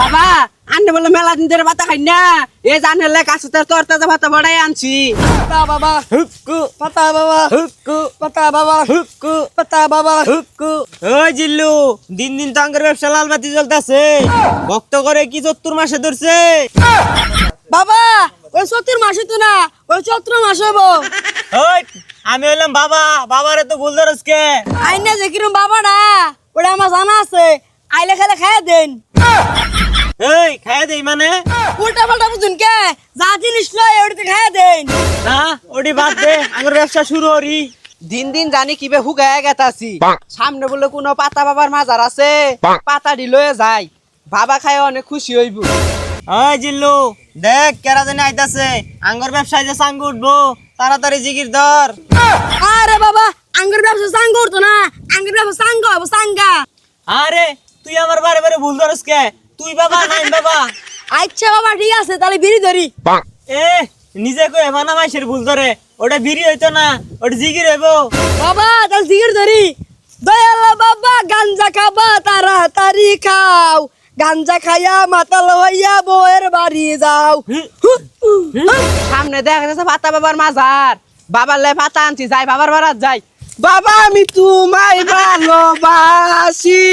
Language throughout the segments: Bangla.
বাবা আনতে বলল মেলা দিন ধরে ভাতা খাই না এ জানলে কাছে তোর তাজা ভাতা বড়াই আনছি। পাতা বাবা হুক্কু পাতা বাবা হুক্কু পাতা বাবা হুক্কু পাতা বাবা। হুক্কু ওই জিল্লু দিন দিন তো আঙ্গের ব্যবসা লাল বাতি জ্বলতেছে। ভক্ত করে কি চত্তুর মাসে ধরছে? বাবা ওই চতুর মাসে তো না ওই চতুর মাস হব আমি হইলাম বাবা বাবারে তো ভুল ধরস কে আইনা যে কিরম বাবাটা ওটা আমার জানা আছে। আইলে খেলে খাইয়া দেন। এই খাইয়া দেই মানে উল্টা পাল্টা বুঝুন কে? যা জিনিস লয় ওটাতে খাইয়া দেন। না ওটি বাদ দে আঙ্গের ব্যবসা শুরু হরি। দিন দিন জানি কিবে হুগায় গেতাছি। সামনে বলে কোনো পাতা বাবার মাজার আছে। পাতা দি লয়ে যায় বাবা খায় অনেক খুশি হইব। ওই জিল্লু দেখ কেরা জানি আইতাছে। আঙ্গর ব্যবসায় যে সাঙ্গ উঠবো তাড়াতাড়ি জিগির ধর। আরে বাবা আঙ্গুর ব্যবসা সাঙ্গ করতো না। আঙ্গুর ব্যবসা সাঙ্গ হব সাঙ্গা আরে তুই আমার বারে বারে ভুল ধরস কে? তুই বাবা নাই বাবা। আচ্ছা বাবা ঠিক আছে তাহলে বিড়ি ধরি। এ নিজে কই এমানা মাইসের ভুল ধরে। ওটা বিড়ি হইতো না ওটা জিগির হইব। বাবা তাহলে জিগির ধরি। দয়ালা বাবা গাঞ্জা খাবা তাড়াতাড়ি খাও। গাঞ্জা খাইয়া মাতাল হইয়া বউয়ের বাড়ি যাও। সামনে দেখা যাচ্ছে পাতা বাবার মাজার। বাবার লাই পাতা আনছি যাই বাবার বারাত যাই। বাবা আমি তোমায় ভালোবাসি।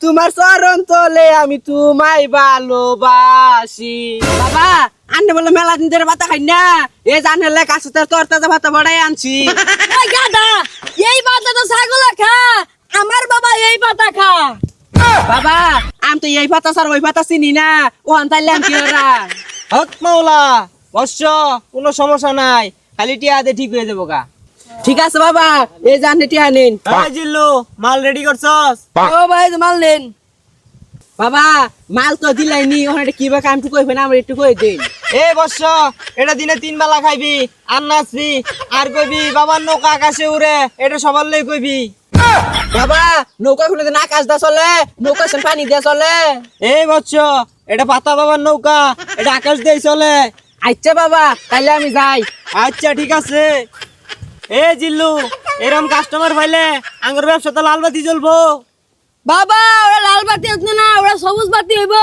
তোমার চরণ তলে আমি তোমায় ভালোবাসি। বাবা আনতে বলে মেলা দিন ধরে ভাতা খাই না। এ জানে জানলে কাছে তোর তাজা ভাতা বড়াই আনছি। গাদা এই পাতা তো ছাগল খা। আমার বাবা এই ভাতা খা। বাবা আমি তো এই ভাতা স্যার ওই ভাতা চিনি না। ও আনতাইলাম কি ওরা। হক মাওলা বর্ষ কোনো সমস্যা নাই। খালি টিয়া দে ঠিক হয়ে যাব গা। ঠিক আছে বাবা। এই জানতে টিয়া নিন। এই জিল্লু মাল রেডি করছস? ও ভাই মাল নেন। বাবা মাল তো দিলাইনি ওখানে কি বা কামটু কইবে না আমরা একটু কই দিন। এ বর্ষ এটা দিনে তিন বেলা খাইবি আর নাচবি আর কইবি বাবার নৌকা আকাশে উড়ে এটা সবার লই কইবি। বাবা নৌকা খুলে দেন আকাশ দা চলে নৌকা সেন পানি দিয়া চলে। এই বর্ষ এটা পাতা বাবার নৌকা এটা আকাশ দিয়ে চলে। আচ্ছা বাবা তাইলে আমি যাই। আচ্ছা ঠিক আছে। এ জিল্লু এরম কাস্টমার পাইলে আঙ্গুর ব্যবসা তো লাল বাতি জ্বলবো। বাবা ওরা লাল বাতি হতো না ওরা সবুজ বাতি হইব।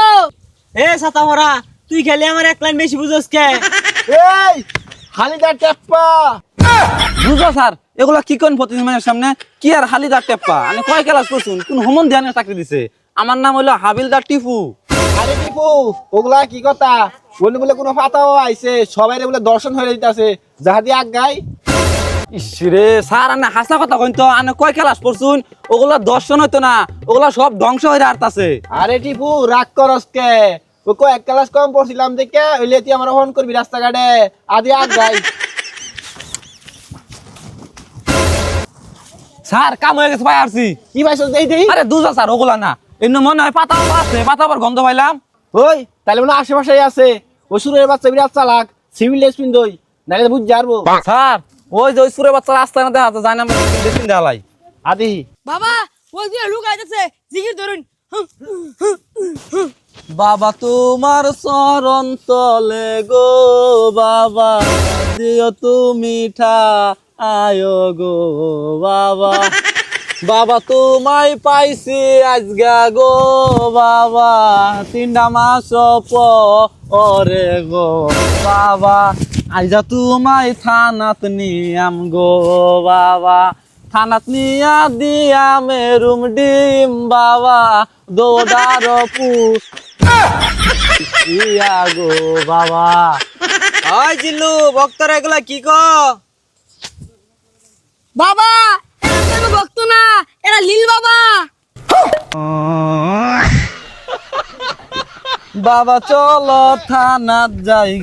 এ সাতা ভরা তুই খেলে আমার এক লাইন বেশি বুঝোস কে? এই হালিদা টেপ্পা বুঝো স্যার এগুলা কি কোন প্রতিদিনের সামনে? কি আর হালিদার টেপ্পা আমি কয় ক্লাস করছুন কোন হোমন ধ্যানের চাকরি দিছে? আমার নাম হলো হাবিলদার টিপু। আরে টিপু ওগুলা কি কথা? বলে বলে কোনো ফাতাও আইছে সবাই বলে দর্শন হয়ে দিতেছে যাহা দিয়ে আগাই। ইসরে স্যার আনে হাসা কথা কইন তো আনে কয় ক্লাস পড়ছুন? ওগুলা দর্শন হইতো না ওগুলা সব ধ্বংস হয়ে আরে টিপু রাগ করস কে? ও কো এক ক্লাস কম পড়ছিলাম দেখে ওইলে তুই আমার ফোন করবি রাস্তাঘাটে। আদি আগাই স্যার কাম হয়ে গেছে ভাই কি পাইছস দেই দেই? আরে দুজা স্যার ওগুলা না। এমনি মনে হয় পাতা আছে পাতা আবার গন্ধ পাইলাম। ওই তাহলে মনে আশেপাশেই আছে। অসুরের বাচ্চা বিরাট চালাক সিভিল ড্রেস পিন্দই নাইলে বুঝ যারবো স্যার ওই যে ওই সুরে বাচ্চা রাস্তায় না দেখা যায় জানি আমরা দেখুন দেখালাই। আদি। বাবা ওই যে লুক আইতেছে জিগির ধরুন। বাবা তোমার চরণ তলে গো বাবা দিও তুমি আয়ো গো বাবা। বাবা তোমায় পাইছি আজগা গো বাবা। তিনটা মাস পরে গো বাবা। আইজা তোমায় থানাত নিয়াম গো বাবা। থানাত নিয়া দিয়া মেরুম ডিম বাবা। দৌড়ার পু ইয়া গো বাবা। ওই জিল্লু ভক্তরা এগুলা কি ক? বাবা এরা ভক্ত না এরা লীল বাবা। বাবা চলো থানাত যাই।